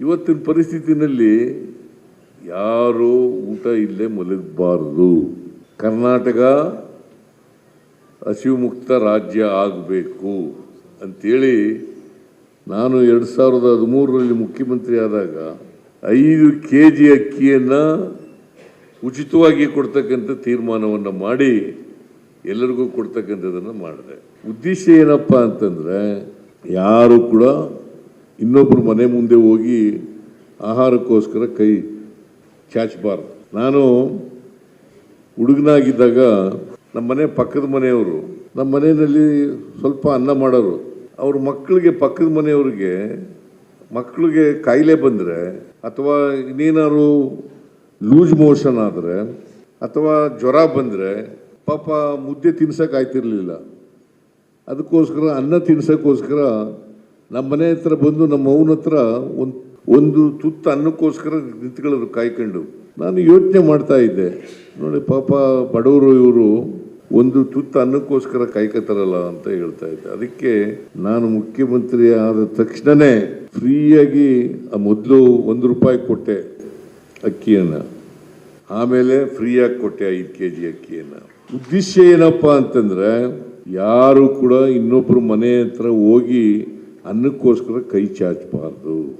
ಇವತ್ತಿನ ಪರಿಸ್ಥಿತಿನಲ್ಲಿ ಯಾರು ಊಟ ಇಲ್ಲೇ ಮಲಗಬಾರದು. ಕರ್ನಾಟಕ ಹಸಿವು ಮುಕ್ತ ರಾಜ್ಯ ಆಗಬೇಕು ಅಂಥೇಳಿ ನಾನು ಎರಡು ಸಾವಿರದ ಹದಿಮೂರರಲ್ಲಿ ಮುಖ್ಯಮಂತ್ರಿ ಆದಾಗ ಐದು ಕೆ ಜಿ ಅಕ್ಕಿಯನ್ನು ಉಚಿತವಾಗಿ ಕೊಡ್ತಕ್ಕಂಥ ತೀರ್ಮಾನವನ್ನು ಮಾಡಿ ಎಲ್ಲರಿಗೂ ಕೊಡ್ತಕ್ಕಂಥದ್ದನ್ನು ಮಾಡಿದೆ. ಉದ್ದೇಶ ಏನಪ್ಪ ಅಂತಂದರೆ ಯಾರು ಕೂಡ ಇನ್ನೊಬ್ಬರು ಮನೆ ಮುಂದೆ ಹೋಗಿ ಆಹಾರಕ್ಕೋಸ್ಕರ ಕೈ ಚಾಚಬಾರ್ದು. ನಾನು ಹುಡುಗನಾಗಿದ್ದಾಗ ನಮ್ಮ ಮನೆ ಪಕ್ಕದ ಮನೆಯವರು, ನಮ್ಮ ಮನೆಯಲ್ಲಿ ಸ್ವಲ್ಪ ಅನ್ನ ಮಾಡೋರು, ಅವ್ರ ಮಕ್ಕಳಿಗೆ ಪಕ್ಕದ ಮನೆಯವ್ರಿಗೆ ಮಕ್ಕಳಿಗೆ ಕಾಯಿಲೆ ಬಂದರೆ ಅಥವಾ ಇನ್ನೇನಾದ್ರು ಲೂಸ್ ಮೋಷನ್ ಆದರೆ ಅಥವಾ ಜ್ವರ ಬಂದರೆ ಪಾಪ ಮುದ್ದೆ ತಿನ್ಸಕ್ಕೆ ಆಯ್ತಿರಲಿಲ್ಲ. ಅದಕ್ಕೋಸ್ಕರ ಅನ್ನ ತಿನ್ಸೋಕ್ಕೋಸ್ಕರ ನಮ್ಮ ಮನೆ ಹತ್ರ ಬಂದು ನಮ್ಮ ಅವನ ಹತ್ರ ಒಂದು ಒಂದು ತುತ್ತ ಅನ್ನಕ್ಕೋಸ್ಕರ ನಿಂತ್ಕೊಳ್ಳೋರು ಕಾಯ್ಕೊಂಡು. ನಾನು ಯೋಚನೆ ಮಾಡ್ತಾ ಇದ್ದೆ. ನೋಡಿ, ಪಾಪ ಬಡವರು ಇವರು ಒಂದು ತುತ್ತ ಅನ್ನಕ್ಕೋಸ್ಕರ ಕಾಯ್ಕೋತಾರಲ್ಲ ಅಂತ ಹೇಳ್ತಾ ಇದ್ದೆ. ಅದಕ್ಕೆ ನಾನು ಮುಖ್ಯಮಂತ್ರಿ ಆದ ತಕ್ಷಣನೇ ಫ್ರೀಯಾಗಿ ಮೊದಲು ಒಂದು ರೂಪಾಯಿ ಕೊಟ್ಟೆ ಅಕ್ಕಿಯನ್ನು. ಆಮೇಲೆ ಫ್ರೀಯಾಗಿ ಕೊಟ್ಟೆ ಐದು ಕೆ ಜಿ ಅಕ್ಕಿಯನ್ನು. ಉದ್ದೇಶ ಏನಪ್ಪ ಅಂತಂದರೆ, ಯಾರು ಕೂಡ ಇನ್ನೊಬ್ಬರು ಮನೆ ಹತ್ರ ಹೋಗಿ ಅನ್ನಕ್ಕೋಸ್ಕರ ಕೈ ಚಾಚಬಾರ್ದು.